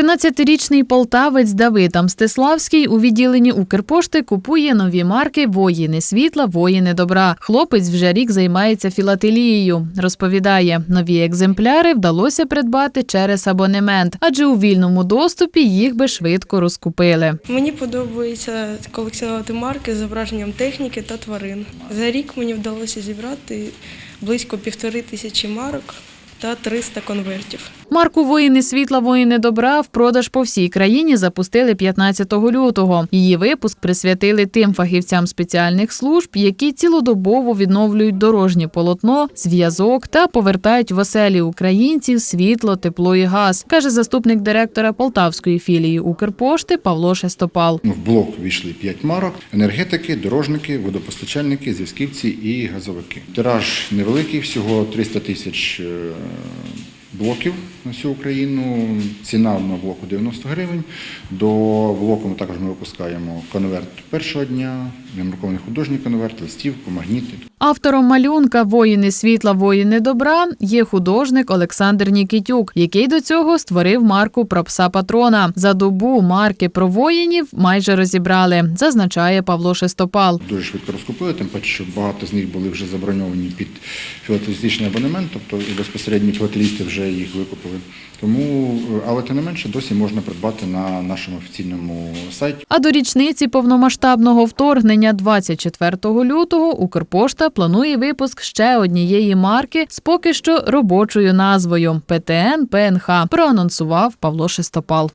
13-річний полтавець Давид Амстиславський у відділенні Укрпошти купує нові марки Воїни світла, воїни добра. Хлопець вже рік займається філателією. Розповідає, нові екземпляри вдалося придбати через абонемент, адже у вільному доступі їх би швидко розкупили. Мені подобається колекціонувати марки з зображенням техніки та тварин. За рік мені вдалося зібрати близько півтори тисячі марок та 300 конвертів. Марку Воїни світла, воїни добра в продаж по всій країні запустили 15 лютого. Її випуск присвятили тим фахівцям спеціальних служб, які цілодобово відновлюють дорожнє полотно, зв'язок та повертають в оселі українців світло, тепло і газ, каже заступник директора Полтавської філії Укрпошти Павло Шестопал. В блок війшли 5 марок: енергетики, дорожники, водопостачальники, зв'язківці і газовики. Тираж невеликий, всього 300 тисяч е, блоків на всю Україну. Ціна на блоку 90 гривень. До блоку ми також ми випускаємо конверт першого дня, намаркований художній конверт, листівку, магніти. Автором малюнка Воїни світла, воїни добра є художник Олександр Нікітюк, який до цього створив марку про пса патрона. За добу марки про воїнів майже розібрали, зазначає Павло Шестопал. Дуже швидко розкупили, тим паче, що багато з них були вже заброньовані під філателістичний абонемент, тобто і безпосередньо філателісти вже їх викупили. Тому, е, але тим не менше, досі можна придбати на нашому офіційному сайті. А до річниці повномасштабного вторгнення 24 лютого Укрпошта планує випуск ще однієї марки з поки що робочою назвою ПТН ПНХ. Проанонсував Павло Шестопал.